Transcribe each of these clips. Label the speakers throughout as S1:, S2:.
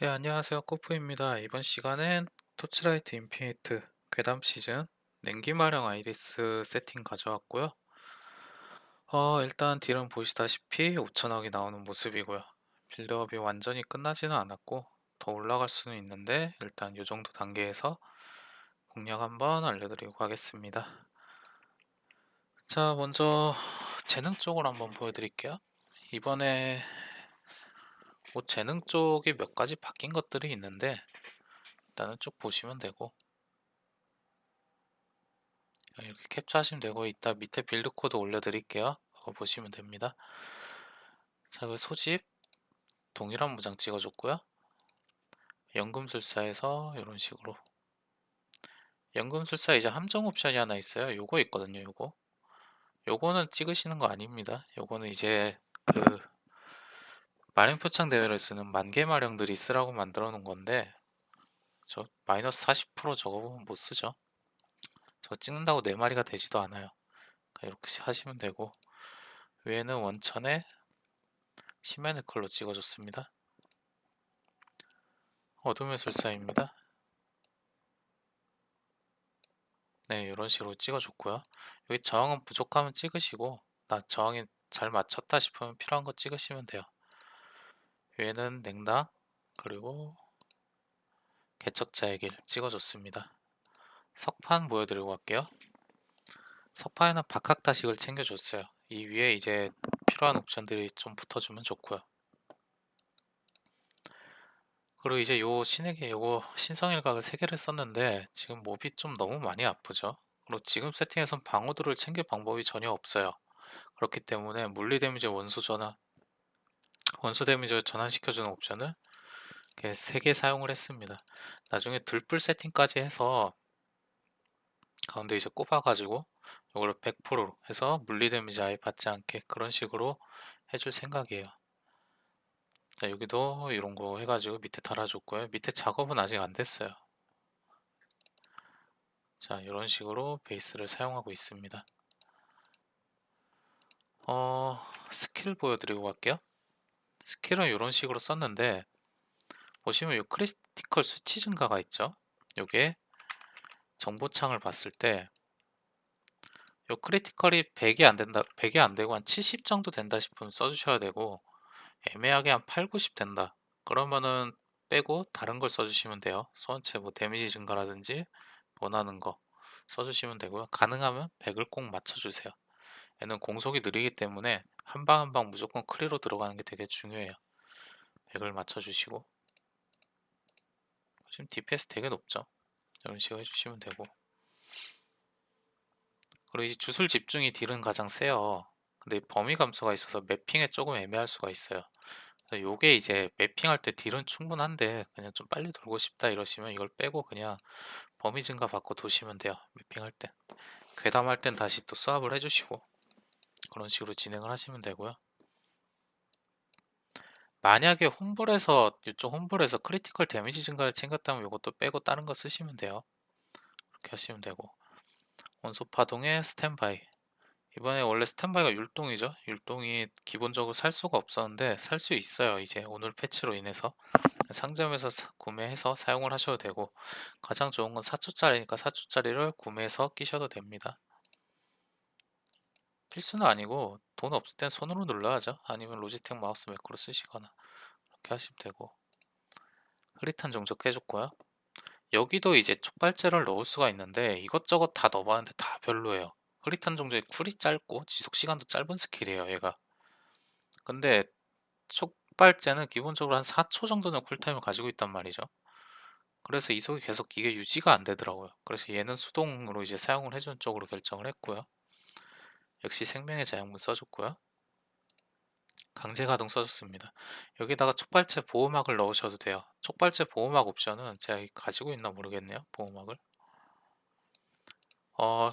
S1: 네, 안녕하세요. 코프입니다. 이번 시간엔 토치라이트 인피니트 괴담 시즌 냉기 마령 아이리스 세팅 가져왔고요. 어, 일단 딜은 보시다시피 5천억이 나오는 모습이고요. 빌드업이 완전히 끝나지는 않았고 더 올라갈 수는 있는데 일단 이 정도 단계에서 공략 한번 알려드리고 가겠습니다. 자, 먼저 재능 쪽으로 한번 보여드릴게요. 이번에 뭐 재능 쪽이 몇 가지 바뀐 것들이 있는데 일단은 쭉 보시면 되고 이렇게 캡처하시면 되고 이따 밑에 빌드 코드 올려드릴게요. 그거 보시면 됩니다. 자, 그 소집 동일한 무장 찍어줬고요. 연금술사에서 이런 식으로 연금술사 이제 함정 옵션이 하나 있어요. 요거 있거든요. 요거 요거는 찍으시는 거 아닙니다. 요거는 이제 그 마령 표창 대회를 쓰는 만개 마령들이 쓰라고 만들어 놓은 건데 저 마이너스 40% 저거 보면 못 쓰죠. 저거 찍는다고 네 마리가 되지도 않아요. 그러니까 이렇게 하시면 되고 위에는 원천에 심연의 컬로 찍어줬습니다. 어둠의 술사입니다. 네, 이런 식으로 찍어줬고요. 여기 저항은 부족하면 찍으시고 나 저항이 잘 맞췄다 싶으면 필요한 거 찍으시면 돼요. 위에는 냉당 그리고 개척자의 길 찍어줬습니다. 석판 보여드리고 갈게요. 석판에는 박학다식을 챙겨줬어요. 이 위에 이제 필요한 옵션들이 좀 붙어주면 좋고요. 그리고 이제 요 신에게 요거 신성일각을 3개를 썼는데 지금 몹이 좀 너무 많이 아프죠. 그리고 지금 세팅에선 방어도를 챙길 방법이 전혀 없어요. 그렇기 때문에 물리 데미지 원수 전환 원수 데미지를 전환시켜주는 옵션을 이렇게 3개 사용을 했습니다. 나중에 들불 세팅까지 해서 가운데 이제 꼽아가지고 이걸 100%로 해서 물리 데미지 아예 받지 않게 그런 식으로 해줄 생각이에요. 자, 여기도 이런 거 해가지고 밑에 달아줬고요. 밑에 작업은 아직 안 됐어요. 자, 이런 식으로 베이스를 사용하고 있습니다. 어, 스킬 보여드리고 갈게요. 스킬은 이런 식으로 썼는데 보시면 이 크리티컬 수치 증가가 있죠. 요게 정보창을 봤을 때요 크리티컬이 100이 안 된다, 100이 안 되고 한 70 정도 된다 싶으면 써주셔야 되고 애매하게 한 8, 90 된다. 그러면은 빼고 다른 걸 써주시면 돼요. 소원체 뭐 데미지 증가라든지 원하는 거 써주시면 되고요. 가능하면 100을 꼭 맞춰주세요. 얘는 공속이 느리기 때문에 한 방 한 방 무조건 크리로 들어가는 게 되게 중요해요. 100을 맞춰주시고 지금 DPS 되게 높죠. 이런 식으로 해주시면 되고 그리고 이제 주술 집중이 딜은 가장 세요. 근데 범위 감소가 있어서 매핑에 조금 애매할 수가 있어요. 요게 이제 매핑할 때 딜은 충분한데 그냥 좀 빨리 돌고 싶다 이러시면 이걸 빼고 그냥 범위 증가 받고 도시면 돼요. 매핑할 때. 괴담할 땐 다시 또 수압을 해주시고 그런 식으로 진행을 하시면 되고요. 만약에 홈볼에서 이쪽 홈볼에서 크리티컬 데미지 증가를 챙겼다면 이것도 빼고 다른 거 쓰시면 돼요. 그렇게 하시면 되고 원소 파동의 스탠바이 이번에 원래 스탠바이가 율동이죠. 율동이 기본적으로 살 수가 없었는데 살 수 있어요. 이제 오늘 패치로 인해서 상점에서 사- 구매해서 사용을 하셔도 되고 가장 좋은 건 4초짜리니까 4초짜리를 구매해서 끼셔도 됩니다. 필수는 아니고 돈 없을 땐 손으로 눌러야죠. 아니면 로지텍 마우스 매크로 쓰시거나 그렇게 하시면 되고 흐릿한 종족 해줬고요. 여기도 이제 촉발제를 넣을 수가 있는데 이것저것 다 넣어봤는데 다 별로예요. 흐릿한 종족이 쿨이 짧고 지속 시간도 짧은 스킬이에요. 얘가. 근데 촉발제는 기본적으로 한 4초 정도는 쿨타임을 가지고 있단 말이죠. 그래서 이속이 계속 이게 유지가 안 되더라고요. 그래서 얘는 수동으로 이제 사용을 해주는 쪽으로 결정을 했고요. 역시 생명의 자양분 써줬고요. 강제 가동 써줬습니다. 여기다가 촉발제 보호막을 넣으셔도 돼요. 촉발제 보호막 옵션은 제가 가지고 있나 모르겠네요. 보호막을. 어,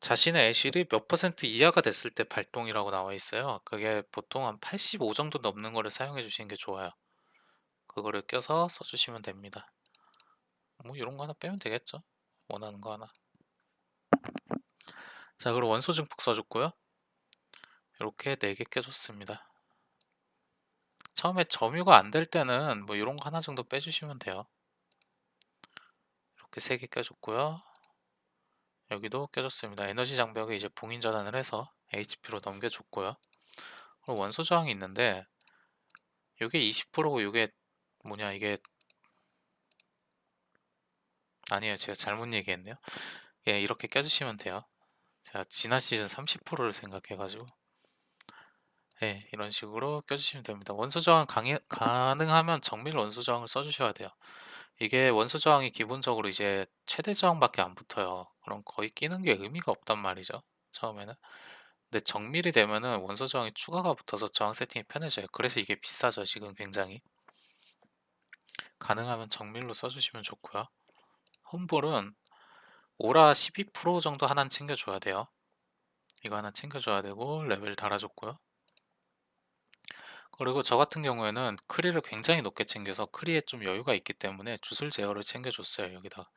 S1: 자신의 애실이 몇 퍼센트 이하가 됐을 때 발동이라고 나와 있어요. 그게 보통 한 85 정도 넘는 거를 사용해 주시는 게 좋아요. 그거를 껴서 써주시면 됩니다. 뭐 이런 거 하나 빼면 되겠죠? 원하는 거 하나. 자, 그리고 원소 증폭 써줬고요. 이렇게 4개 껴줬습니다. 처음에 점유가 안 될 때는 뭐 이런 거 하나 정도 빼주시면 돼요. 이렇게 세개 껴줬고요. 여기도 껴줬습니다. 에너지 장벽에 이제 봉인 전환을 해서 HP로 넘겨줬고요. 그리고 원소 저항이 있는데 이게 20%고 이게 뭐냐 이게 아니에요. 제가 잘못 얘기했네요. 예, 이렇게 껴주시면 돼요. 제가 지난 시즌 30%를 생각해가지고 예, 이런 식으로 껴주시면 됩니다. 원소 저항 강해, 가능하면 정밀 원소 저항을 써주셔야 돼요. 이게 원소 저항이 기본적으로 이제 최대 저항밖에 안 붙어요. 그럼 거의 끼는 게 의미가 없단 말이죠. 처음에는. 근데 정밀이 되면은 원소 저항이 추가가 붙어서 저항 세팅이 편해져요. 그래서 이게 비싸죠. 지금 굉장히. 가능하면 정밀로 써주시면 좋고요. 홈볼은 오라 12% 정도 하나는 챙겨줘야 돼요. 이거 하나 챙겨줘야 되고 레벨 달아줬고요. 그리고 저 같은 경우에는 크리를 굉장히 높게 챙겨서 크리에 좀 여유가 있기 때문에 주술 제어를 챙겨줬어요. 여기다가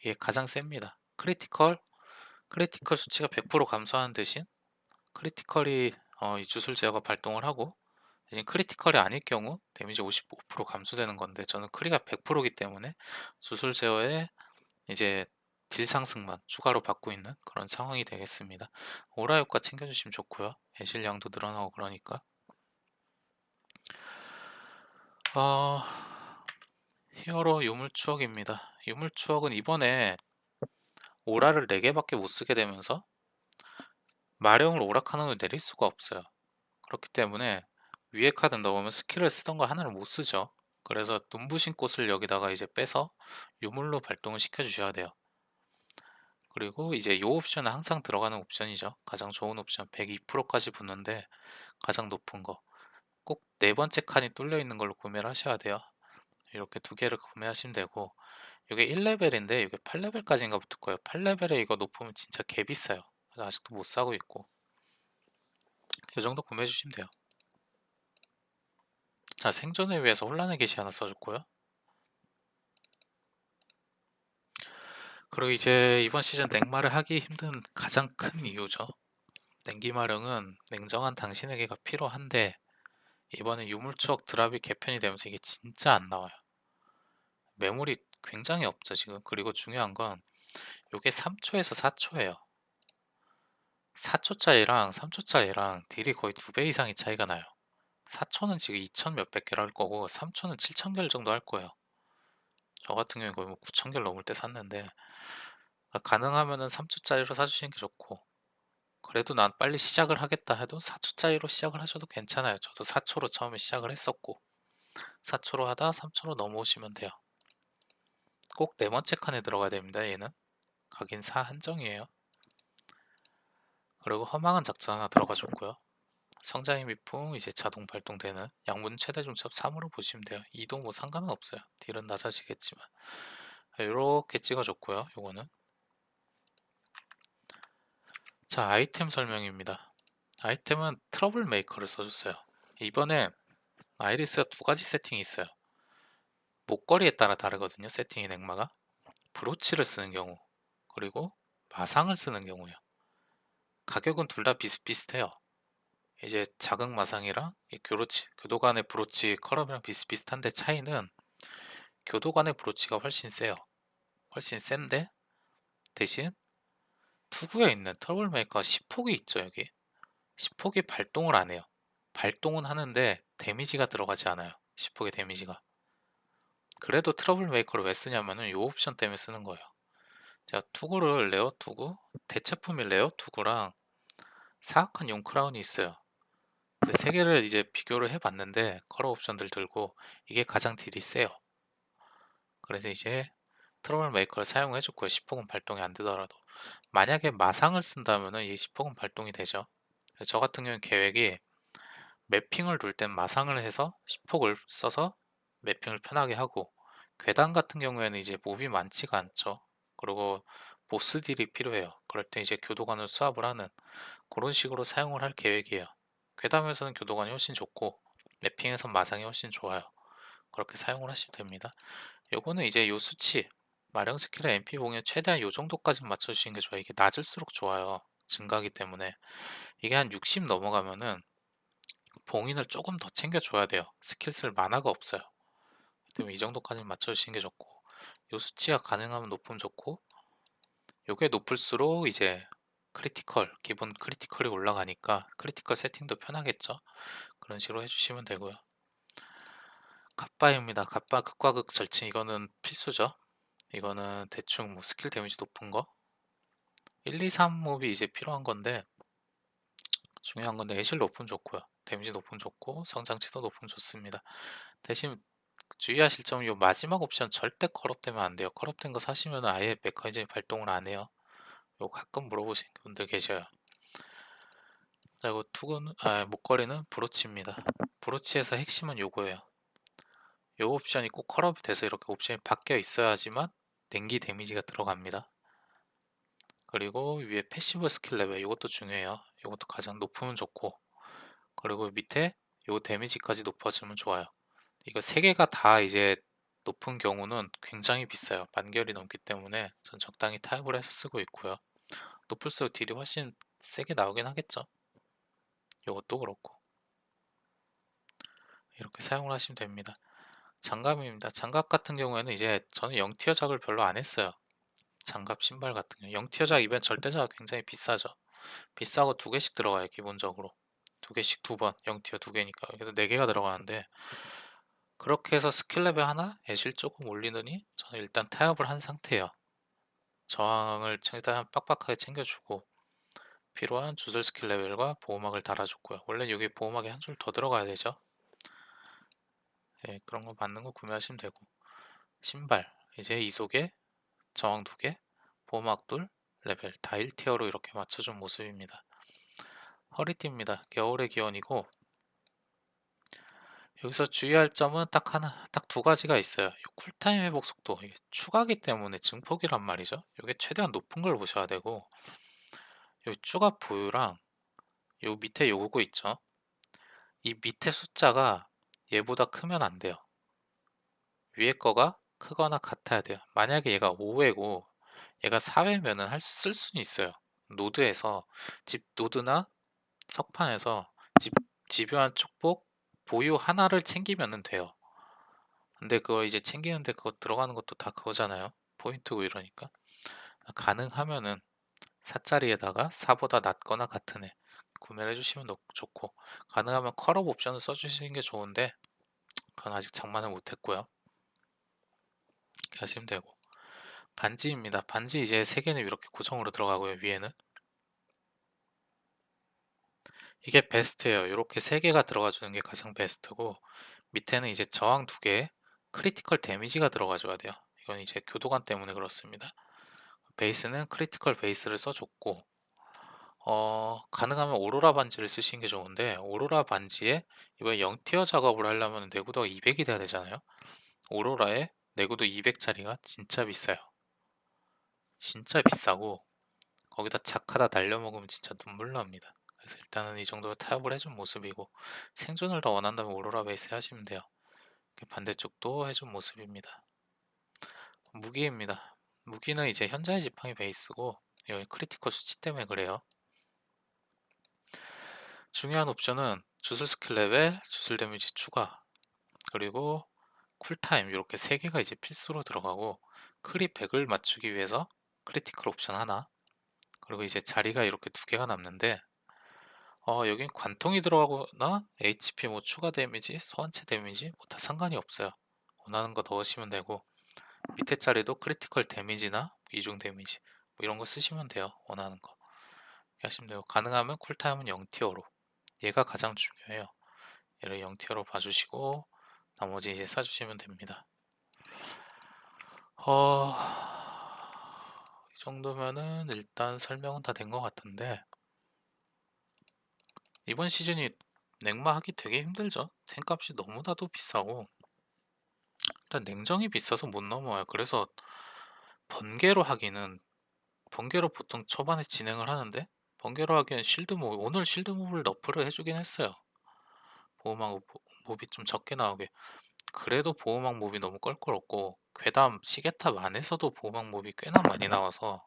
S1: 이게 가장 셉니다. 크리티컬 크리티컬 수치가 100% 감소하는 대신 크리티컬이 어, 이 주술 제어가 발동을 하고 대신 크리티컬이 아닐 경우 데미지 55% 감소되는 건데 저는 크리가 100%이기 때문에 주술 제어에 이제 딜 상승만 추가로 받고 있는 그런 상황이 되겠습니다. 오라 효과 챙겨주시면 좋고요. 애실량도 늘어나고 그러니까 어, 히어로 유물 추억입니다. 유물 추억은 이번에 오라를 4개밖에 못 쓰게 되면서 마령을 오락하는을 내릴 수가 없어요. 그렇기 때문에 위에 카드 넣으면 스킬을 쓰던 거 하나를 못 쓰죠. 그래서 눈부신 꽃을 여기다가 이제 빼서 유물로 발동을 시켜 주셔야 돼요. 그리고 이제 이 옵션은 항상 들어가는 옵션이죠. 가장 좋은 옵션 102%까지 붙는데 가장 높은 거. 꼭 네 번째 칸이 뚫려 있는 걸로 구매를 하셔야 돼요. 이렇게 두 개를 구매하시면 되고 이게 1레벨인데 이게 8레벨까지인가 붙을 거예요. 8레벨에 이거 높으면 진짜 개 비싸요. 아직도 못 사고 있고 이 정도 구매해 주시면 돼요. 자 생존을 위해서 혼란의 계시 하나 써줬고요. 그리고 이제 이번 시즌 냉마를 하기 힘든 가장 큰 이유죠. 냉기마령은 냉정한 당신에게가 필요한데 이번에 유물추억 드랍이 개편이 되면서 이게 진짜 안 나와요. 매물이 굉장히 없죠 지금. 그리고 중요한 건 이게 3초에서 4초예요. 4초 짜리랑 3초 짜리랑 딜이 거의 두 배 이상의 차이가 나요. 4초는 지금 2천 몇백 개를 할 거고 3초는 7천 개를 정도 할 거예요. 저 같은 경우에 거의 뭐 9천 개를 넘을 때 샀는데 아, 가능하면은 3초짜리로 사 주시는 게 좋고 그래도 난 빨리 시작을 하겠다 해도 4초짜리로 시작을 하셔도 괜찮아요. 저도 4 초로 처음에 시작을 했었고 4 초로 하다 3초로 넘어오시면 돼요. 꼭네 번째 칸에 들어가야 됩니다. 얘는 각인사 한정이에요. 그리고 허망한 작전 하나 들어가 줬고요. 성장의 미풍 이제 자동 발동되는 양분 최대 중첩 3으로 보시면 돼요. 이도 뭐 상관은 없어요. 딜은 낮아지겠지만 이렇게 찍어줬고요. 요거는 자 아이템 설명입니다. 아이템은 트러블 메이커를 써줬어요. 이번에 아이리스가 두 가지 세팅이 있어요. 목걸이에 따라 다르거든요. 세팅의 냉마가 브로치를 쓰는 경우 그리고 마상을 쓰는 경우요. 가격은 둘 다 비슷비슷해요. 이제 자극 마상이랑 이 교로치, 교도관의 브로치 컬업이랑 비슷비슷한데 차이는 교도관의 브로치가 훨씬 세요. 훨씬 센데 대신 투구에 있는 트러블메이커가 10폭이 있죠 여기. 10폭이 발동을 안 해요. 발동은 하는데 데미지가 들어가지 않아요 10폭의 데미지가. 그래도 트러블메이커를 왜 쓰냐면은 이 옵션 때문에 쓰는 거예요. 제가 투구를 레어 투구 대체품이 레어 투구랑 사악한 용크라운이 있어요 근데 세 개를 이제 비교를 해 봤는데 컬러 옵션들 들고 이게 가장 딜이 세요. 그래서 이제 트러블 메이커를 사용해 줬고요. 10폭은 발동이 안 되더라도. 만약에 마상을 쓴다면은 이 10폭은 발동이 되죠. 저 같은 경우는 계획이 매핑을 둘땐 마상을 해서 10폭을 써서 매핑을 편하게 하고 괴담 같은 경우에는 이제 몹이 많지가 않죠. 그리고 보스 딜이 필요해요. 그럴 때 이제 교도관을 수합을 하는 그런 식으로 사용을 할 계획이에요 괴담에서는 교도관이 훨씬 좋고 맵핑에서 마상이 훨씬 좋아요. 그렇게 사용을 하시면 됩니다. 요거는 이제 요 수치 마령 스킬의 MP 봉에 최대한 요 정도까지 맞춰주시는 게 좋아요. 이게 낮을수록 좋아요. 증가하기 때문에 이게 한 60 넘어가면은 봉인을 조금 더 챙겨줘야 돼요. 스킬 쓸 만화가 없어요. 때문에 이 정도까지 맞춰주시는 게 좋고 요 수치가 가능하면 높으면 좋고 요게 높을수록 이제 크리티컬 기본 크리티컬이 올라가니까 크리티컬 세팅도 편하겠죠. 그런 식으로 해주시면 되고요. 갓바입니다. 갓바 극과 극 절친 이거는 필수죠. 이거는 대충 뭐 스킬 데미지 높은 거 1, 2, 3 몹이 이제 필요한 건데 중요한 건데 애실 높으면 좋고요. 데미지 높으면 좋고 성장치도 높으면 좋습니다. 대신 주의하실 점은 요 마지막 옵션 절대 컬업되면 안 돼요. 컬업된 거 사시면 아예 메커니즘 발동을 안 해요. 요 가끔 물어보시는 분들 계셔요. 그리고 투구는 아 목걸이는 브로치입니다. 브로치에서 핵심은 요거예요. 요 옵션이 꼭 컬업이 돼서 이렇게 옵션이 바뀌어 있어야지만 냉기 데미지가 들어갑니다. 그리고 위에 패시브 스킬 레벨 이것도 중요해요. 이것도 가장 높으면 좋고 그리고 밑에 요 데미지까지 높아지면 좋아요. 이거 세 개가 다 이제 높은 경우는 굉장히 비싸요. 만결이 넘기 때문에 전 적당히 타협을 해서 쓰고 있고요. 높을수록 딜이 훨씬 세게 나오긴 하겠죠. 이것도 그렇고 이렇게 사용을 하시면 됩니다. 장갑입니다. 장갑 같은 경우에는 이제 저는 0티어 작을 별로 안 했어요. 장갑 신발 같은 경우 0티어 작 이벤트 절대자가 굉장히 비싸죠. 비싸고 두 개씩 들어가요 기본적으로 두 개씩 두번 0티어 두 개니까 그래서 네 개가 들어가는데 그렇게 해서 스킬 레벨 하나 애실 조금 올리느니 저는 일단 타협을 한 상태예요. 저항을 일단 빡빡하게 챙겨주고 필요한 주술 스킬 레벨과 보호막을 달아줬고요. 원래 여기 보호막이 한줄 더 들어가야 되죠. 예, 그런 거 맞는 거 구매하시면 되고 신발 이제 이속에 저항 두 개, 보호막 둘, 레벨 다 1티어로 이렇게 맞춰준 모습입니다. 허리띠입니다. 겨울의 기원이고 여기서 주의할 점은 딱 하나, 딱 두 가지가 있어요. 이 쿨타임 회복 속도 이게 추가기 때문에 증폭이란 말이죠. 이게 최대한 높은 걸 보셔야 되고 이 추가 보유랑 요 밑에 요거 있죠. 이 밑에 숫자가 얘보다 크면 안 돼요. 위에 거가 크거나 같아야 돼요. 만약에 얘가 5회고 얘가 4회면은 할 수 쓸 수는 있어요. 노드에서 집 노드나 석판에서 집 집요한 축복 보유 하나를 챙기면 돼요. 근데 그거 이제 챙기는데 그거 들어가는 것도 다 그거잖아요. 포인트고 이러니까. 가능하면은 4짜리에다가 4보다 낮거나 같은 애 구매를 해주시면 좋고 가능하면 컬업 옵션을 써주시는 게 좋은데 그건 아직 장만을 못했고요. 하시면 되고 반지입니다. 반지 이제 3개는 이렇게 고정으로 들어가고요. 위에는 이게 베스트예요. 이렇게 세 개가 들어가 주는 게 가장 베스트고 밑에는 이제 저항 두 개, 크리티컬 데미지가 들어가 줘야 돼요. 이건 이제 교도관 때문에 그렇습니다. 베이스는 크리티컬 베이스를 써 줬고 어, 가능하면 오로라 반지를 쓰시는 게 좋은데 오로라 반지에 이번에 0티어 작업을 하려면 내구도가 200이 돼야 되잖아요. 오로라에 내구도 200짜리가 진짜 비싸요. 진짜 비싸고 거기다 착하다 날려먹으면 진짜 눈물 납니다. 그래서 일단은 이 정도로 타협을 해준 모습이고 생존을 더 원한다면 오로라 베이스 하시면 돼요. 반대쪽도 해준 모습입니다. 무기입니다. 무기는 이제 현자의 지팡이 베이스고 여기 크리티컬 수치 때문에 그래요. 중요한 옵션은 주술 스킬 레벨, 주술 데미지 추가 그리고 쿨타임 이렇게 세 개가 이제 필수로 들어가고 크리 100을 맞추기 위해서 크리티컬 옵션 하나 그리고 이제 자리가 이렇게 두 개가 남는데 어, 여긴 관통이 들어가거나 HP 뭐 추가 데미지, 소환체 데미지 뭐 다 상관이 없어요. 원하는 거 넣으시면 되고 밑에 자리도 크리티컬 데미지나 이중 데미지 뭐 이런 거 쓰시면 돼요. 원하는 거 하시면 돼요. 가능하면 쿨타임은 0티어로 얘가 가장 중요해요. 얘를 0티어로 봐주시고 나머지 이제 써주시면 됩니다. 어... 이 정도면은 일단 설명은 다 된 것 같은데 이번 시즌이 냉마 하기 되게 힘들죠. 탱값이 너무나도 비싸고 일단 냉정이 비싸서 못 넘어와요. 그래서 번개로 하기는 번개로 보통 초반에 진행을 하는데 번개로 하기엔 실드 몹 오늘 실드 몹을 너프를 해주긴 했어요. 보호막 몹이 좀 적게 나오게 그래도 보호막 몹이 너무 껄끄럽고 괴담 시계탑 안에서도 보호막 몹이 꽤나 많이 나와서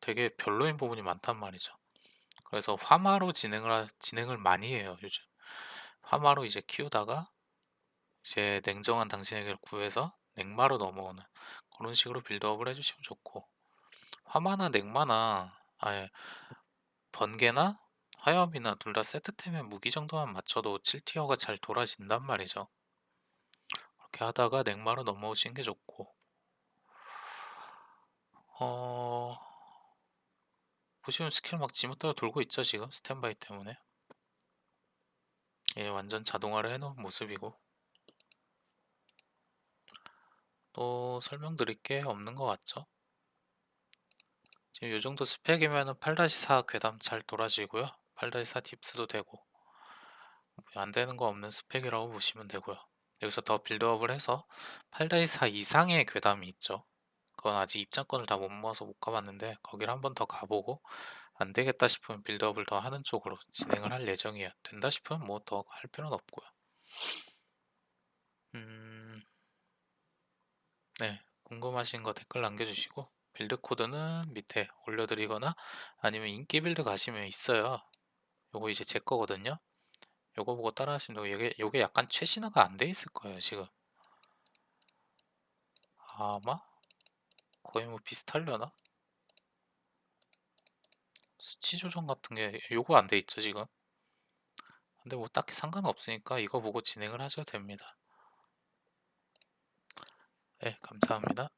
S1: 되게 별로인 부분이 많단 말이죠. 그래서 화마로 진행을 하- 진행을 많이 해요 요즘. 화마로 이제 키우다가 이제 냉정한 당신에게 구해서 냉마로 넘어오는 그런 식으로 빌드업을 해주시면 좋고 화마나 냉마나 아예 번개나 화염이나 둘 다 세트템의 무기 정도만 맞춰도 7티어가 잘 돌아진단 말이죠. 그렇게 하다가 냉마로 넘어오시는 게 좋고 어... 보시면 스킬 막 지멋대로 돌고 있죠 지금? 스탠바이 때문에. 예, 완전 자동화를 해놓은 모습이고. 또 설명드릴 게 없는 것 같죠? 지금 이 정도 스펙이면 8-4 괴담 잘 돌아지고요. 8-4 딥스도 되고. 안 되는 거 없는 스펙이라고 보시면 되고요. 여기서 더 빌드업을 해서 8-4 이상의 괴담이 있죠 그건 아직 입장권을 다 못 모아서 못 가봤는데 거기를 한번 더 가보고 안 되겠다 싶으면 빌드업을 더 하는 쪽으로 진행을 할 예정이에요 된다 싶으면 뭐 더 할 필요는 없고요. 음... 네. 궁금하신 거 댓글 남겨주시고 빌드 코드는 밑에 올려드리거나 아니면 인기 빌드 가시면 있어요. 요거 이제 제 거거든요. 요거 보고 따라 하시면 되고 요게, 요게 약간 최신화가 안 돼 있을 거예요 지금. 아마 거의 뭐 비슷하려나? 수치 조정 같은 게 요거 안 돼 있죠 지금? 근데 뭐 딱히 상관없으니까 이거 보고 진행을 하셔도 됩니다. 네 감사합니다